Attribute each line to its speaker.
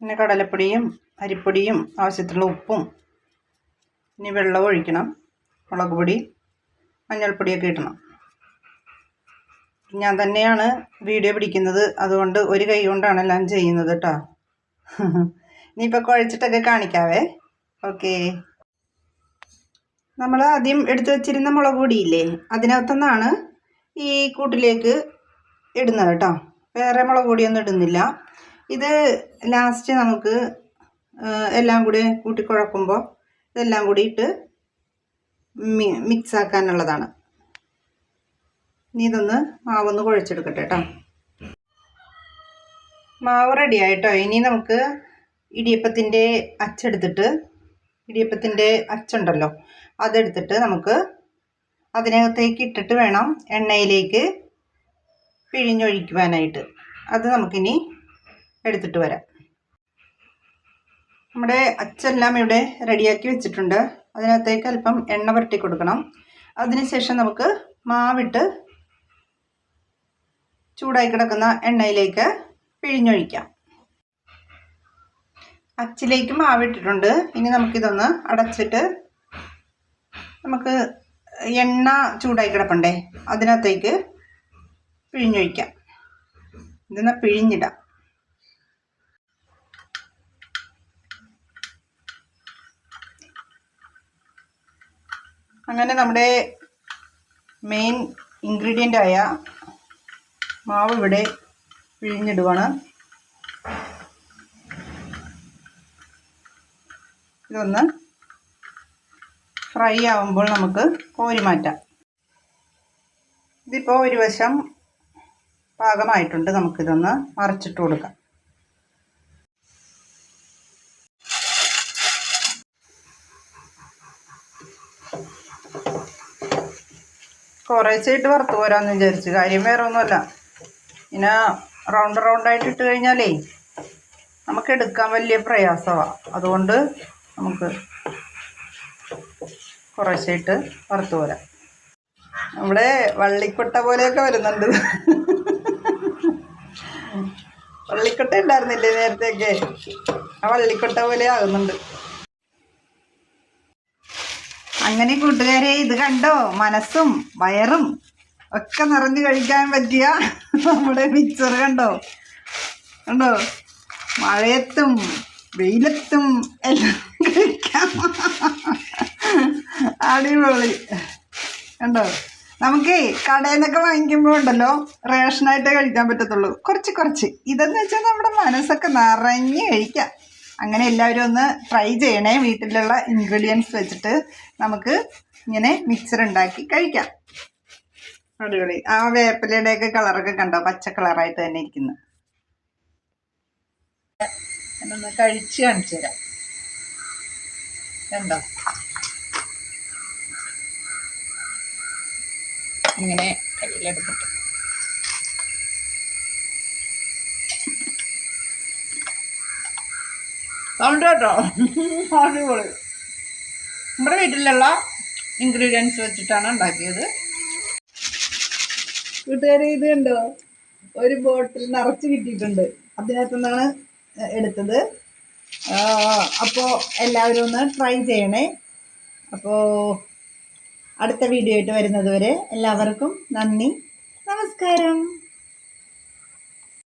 Speaker 1: പിന്നെ കടലപ്പൊടിയും അരിപ്പൊടിയും ആവശ്യത്തിനുള്ള ഉപ്പും ഇനി വെള്ളം ഒഴിക്കണം മുളക് പൊടി മഞ്ഞൾപ്പൊടിയൊക്കെ ഇടണം. ഞാൻ തന്നെയാണ് വീഡിയോ പിടിക്കുന്നത്. അതുകൊണ്ട് ഒരു കൈ കൊണ്ടാണ് എല്ലാം ചെയ്യുന്നത് കേട്ടോ ഇനിയിപ്പോൾ കുഴച്ചിട്ടൊക്കെ കാണിക്കാവേ. ഓക്കേ. നമ്മൾ ആദ്യം എടുത്തു വച്ചിരുന്ന മുളക് പൊടിയില്ലേ അതിനകത്തുനിന്നാണ് ഈ കൂട്ടിലേക്ക് ഇടുന്നത് കേട്ടോ വേറെ മുളക് പൊടിയൊന്നും ഇടുന്നില്ല. ഇത് ലാസ്റ്റ് നമുക്ക് എല്ലാം കൂടി കൂട്ടി കുഴക്കുമ്പോൾ ഇതെല്ലാം കൂടി ഇട്ട് മിക്സ് ആക്കാനുള്ളതാണ്. ഇനി ഇതൊന്ന് മാവൊന്ന് കുഴച്ചെടുക്കട്ടെ കേട്ടോ മാവ് റെഡി ആയിട്ടോ? ഇനി നമുക്ക് ഇടിയപ്പത്തിന്റെ അച്ചെടുത്തിട്ട് ഇടിയപ്പത്തിന്റെ അച്ചുണ്ടല്ലോ അതെടുത്തിട്ട് നമുക്ക് അതിനകത്തേക്ക് ഇട്ടിട്ട് വേണം എണ്ണയിലേക്ക് പിഴിഞ്ഞൊഴിക്കുവാനായിട്ട്. അത് നമുക്കിനി എടുത്തിട്ട് വരാം. നമ്മുടെ അച്ചെല്ലാം ഇവിടെ റെഡിയാക്കി വെച്ചിട്ടുണ്ട്. അതിനകത്തേക്ക് അല്പം എണ്ണ പുരട്ടി കൊടുക്കണം. അതിനുശേഷം നമുക്ക് മാവിട്ട് ചൂടായി കിടക്കുന്ന എണ്ണയിലേക്ക് പിഴിഞ്ഞൊഴിക്കാം. അച്ചിലേക്ക് മാവിട്ടിട്ടുണ്ട്. ഇനി നമുക്കിതൊന്ന് അടച്ചിട്ട് നമുക്ക് എണ്ണ ചൂടായി കിടപ്പണ്ടേ അതിനകത്തേക്ക് പിഴിഞ്ഞൊഴിക്കാം. ഇതൊന്ന് പിഴിഞ്ഞിടാം. അങ്ങനെ നമ്മുടെ മെയിൻ ഇൻഗ്രീഡിയന്റ് ആയ മാവ് ഇവിടെ പിഴിഞ്ഞിടുവാണ്. ഇതൊന്ന് ഫ്രൈ ആവുമ്പോൾ നമുക്ക് കോരി മാറ്റാം. ഇതിപ്പോൾ ഒരു വശം പാകമായിട്ടുണ്ട്. നമുക്കിതൊന്ന് മറിച്ചിട്ട് കൊടുക്കാം. കുറേശ്ശായിട്ട് വറുത്ത് പോരാന്ന് വിചാരിച്ചു. കാര്യം വേറെ ഒന്നുമല്ല ഇങ്ങനെ റൗണ്ട് റൗണ്ടായിട്ട് ഇട്ട് കഴിഞ്ഞാലേ നമുക്ക് എടുക്കാൻ വലിയ പ്രയാസമാണ് അതുകൊണ്ട് നമുക്ക് കുറേശ്ശായിട്ട് വറുത്ത് പോരാം. നമ്മുടെ വള്ളിക്കൊട്ട പോലെയൊക്കെ വരുന്നുണ്ട്. വള്ളിക്കൊട്ട ഉണ്ടായിരുന്നില്ലേ നേരത്തെയൊക്കെ? ആ വള്ളിക്കൊട്ട പോലെ ആകുന്നുണ്ട്. അങ്ങനെ കൂട്ടുകാരെ ഇത് കണ്ടോ? മനസ്സും വയറും ഒക്കെ നിറഞ്ഞു കഴിക്കാൻ പറ്റിയ നമ്മുടെ മിക്സർ കണ്ടോ? കണ്ടോ? മഴയത്തും വെയിലത്തും എല്ലാം കഴിക്കാം. അടിപൊളി. കണ്ടോ? നമുക്ക് കടയിൽ നിന്നൊക്കെ വാങ്ങിക്കുമ്പോൾ ഉണ്ടല്ലോ റേഷനായിട്ടേ കഴിക്കാൻ പറ്റത്തുള്ളൂ. കുറച്ച് കുറച്ച്. ഇതെന്ന് വെച്ചാൽ നമ്മുടെ മനസ്സൊക്കെ നിറഞ്ഞു കഴിക്കാം. അങ്ങനെ എല്ലാവരും ഒന്ന് ട്രൈ ചെയ്യണേ. വീട്ടിലുള്ള ഇൻഗ്രീഡിയൻസ് വെച്ചിട്ട് നമുക്ക് ഇങ്ങനെ മിക്സർ ഉണ്ടാക്കി കഴിക്കാം. അടിപൊളി. ആ വേപ്പിലയുടെയൊക്കെ കളറൊക്കെ കണ്ടോ? പച്ച കളറായിട്ട് തന്നെ ഇരിക്കുന്നു. കഴിച്ച് കാണിച്ചു തരാം. കണ്ടോ? ഇങ്ങനെ കയ്യിലെടുത്തിട്ട്. സൗണ്ട് കേട്ടോ അടിപൊളി. നമ്മുടെ വീട്ടിലുള്ള ഇൻഗ്രീഡിയൻസ് വെച്ചിട്ടാണ് ഉണ്ടാക്കിയത്. കൂട്ടുകാരെ ഇത് കണ്ടോ? ഒരു ബോട്ടിൽ നിറച്ച് കിട്ടിയിട്ടുണ്ട്. അതിനകത്തു നിന്നാണ് എടുത്തത്. അപ്പോൾ എല്ലാവരും ഒന്ന് ട്രൈ ചെയ്യണേ. അപ്പോൾ അടുത്ത വീഡിയോ ആയിട്ട് വരുന്നത് വരെ എല്ലാവർക്കും നന്ദി. നമസ്കാരം.